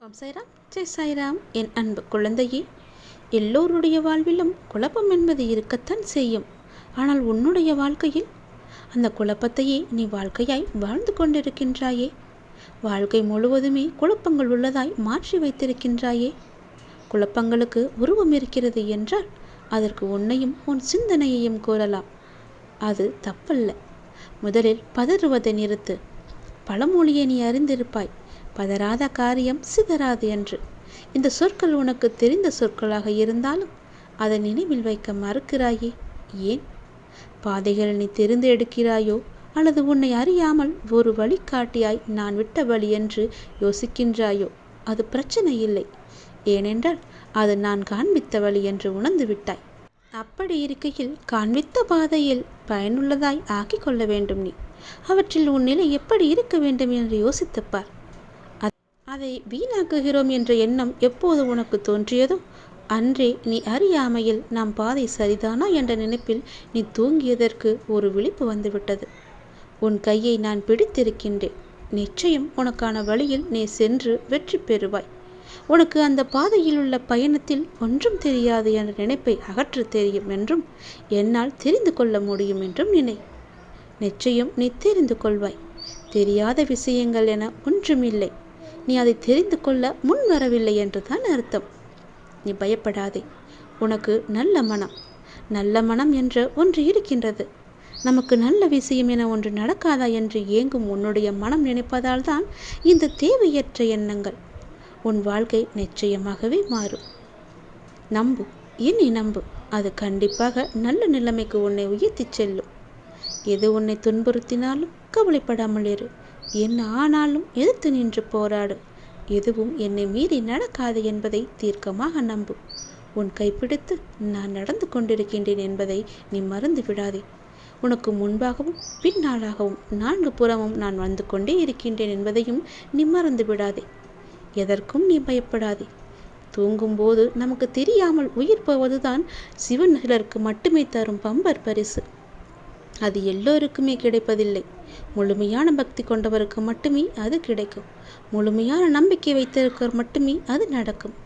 ஓம் சாய்ராம் ஜெய் சாய்ராம் என் அன்பு குழந்தையே எல்லோருடைய வாழ்விலும் குழப்பம் என்பது இருக்கத்தான் செய்யும். ஆனால் உன்னுடைய வாழ்க்கையில் அந்த குழப்பத்தையே நீ வாழ்க்கையாய் வாழ்ந்து கொண்டிருக்கின்றாயே. வாழ்க்கை முழுவதுமே குழப்பங்கள் உள்ளதாய் மாற்றி வைத்திருக்கின்றாயே. குழப்பங்களுக்கு உருவம் இருக்கிறது என்றால் அதற்கு உன்னையும் உன் சிந்தனையையும் கூறலாம். அது தப்பல்ல. முதலில் பதறுவதை நிறுத்து. பழமொழியை நீ அறிந்திருப்பாய். பதறாத காரியம் சிதறாது என்று. இந்த சொற்கள் உனக்கு தெரிந்த சொற்களாக இருந்தாலும் அதை நினைவில் வைக்க மறுக்கிறாயே. ஏன்? பாதைகள் நீ தெரிந்து எடுக்கிறாயோ? அல்லது உன்னை அறியாமல் ஒரு வழிகாட்டியாய் நான் விட்ட வழி என்று யோசிக்கின்றாயோ? அது பிரச்சனை இல்லை. ஏனென்றால் அது நான் காண்பித்த வழி என்று உணர்ந்து விட்டாய். அப்படி இருக்கையில் காண்பித்த பாதையில் பயனுள்ளதாய் ஆக்கிக் கொள்ள வேண்டும் நீ. அவற்றில் உன் நிலை எப்படி இருக்க வேண்டும் என்று யோசித்துப்பார் அதை வீணாக்குகிறோம் என்ற எண்ணம் எப்போது உனக்கு தோன்றியதோ அன்றே நீ அறியாமையில் நாம் பாதை சரிதானா என்ற நினைப்பில் நீ தூங்கியதற்கு ஒரு விழிப்பு வந்துவிட்டது. உன் கையை நான் பிடித்திருக்கின்றேன். நிச்சயம் உனக்கான வழியில் நீ சென்று வெற்றி பெறுவாய். உனக்கு அந்த பாதையில் உள்ள பயணத்தில் ஒன்றும் தெரியாது என்ற நினைப்பை அகற்ற தெரியும் என்றும் என்னால் தெரிந்து கொள்ள முடியும் என்றும் நினை. நிச்சயம் நீ தெரிந்து கொள்வாய். தெரியாத விஷயங்கள் என ஒன்றுமில்லை. நீ அதை தெரிந்து கொள்ள முன் வரவில்லை என்றுதான் அர்த்தம். நீ பயப்படாதே. உனக்கு நல்ல மனம். நல்ல மனம் என்று ஒன்று இருக்கின்றது. நமக்கு நல்ல விஷயம் என ஒன்று நடக்காதா என்று ஏங்கும் உன்னுடைய மனம் நினைப்பதால் தான் இந்த தேவையற்ற எண்ணங்கள் உன் வாழ்க்கை நிச்சயமாகவே மாறும். நம்பு. என்னை நம்பு. அது கண்டிப்பாக நல்ல நிலைமைக்கு உன்னை உயர்த்திச் செல்லும். எது உன்னை துன்புறுத்தினாலும் கவலைப்படாமல் இரு. என்ன ஆனாலும் எதிர்த்து நின்று போராடு. எதுவும் என்னை மீறி நடக்காது என்பதை தீர்க்கமாக நம்பு. உன் கைப்பிடித்து நான் நடந்து கொண்டிருக்கின்றேன் என்பதை நீ மறந்து விடாதே. உனக்கு முன்பாகவும் பின்னாலாகவும் நான்கு புறமும் நான் வந்து கொண்டே இருக்கின்றேன் என்பதையும் நீ மறந்து விடாதே. எதற்கும் நீ பயப்படாதே. தூங்கும்போது நமக்கு தெரியாமல் உயிர் போவதுதான் சிவன் சிலருக்கு மட்டுமே தரும் பம்பர் பரிசு. அது எல்லோருக்குமே கிடைப்பதில்லை. முழுமையான பக்தி கொண்டவருக்கு மட்டுமே அது கிடைக்கும். முழுமையான நம்பிக்கை வைத்திருக்கவர் மட்டுமே அது நடக்கும்.